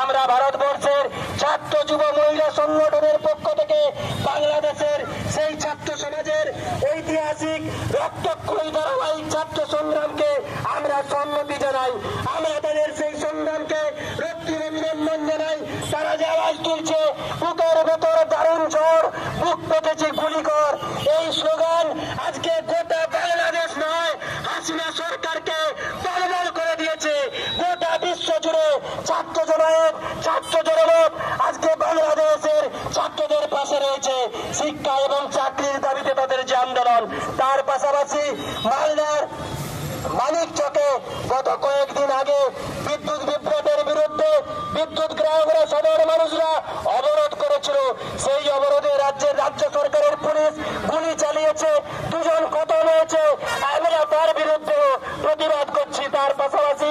আমরা ভারতবর্ষের ছাত্র যুব মহিলা সংগঠনের পক্ষ থেকে বাংলাদেশের সেই ছাত্র সমাজের ঐতিহাসিক রক্তক্ষয়ী ধারাবাহিক ছাত্র সংগ্রামকে আমরা সম্মতি জানাই। ছাত্র জমায়েত ছাত্র জনমত আজকে বাংলাদেশের ছাত্রদের পাশে রয়েছে শিক্ষা এবং চাকরির দাবিতে তাদের যে আন্দোলন, তার পাশাপাশি মালদার মানিক চকে গত কয়েকদিন আগে বিদ্যুৎ বিভ্রাটের বিরুদ্ধে বিদ্যুৎ গ্রাহকরা সাধারণ মানুষরা অবরোধ করেছিল। সেই অবরোধে রাজ্যের রাজ্য সরকারের পুলিশ গুলি চালিয়েছে, দুজন খতম হয়েছে, আমরা তার বিরুদ্ধে প্রতিবাদ করছি। তার পাশাপাশি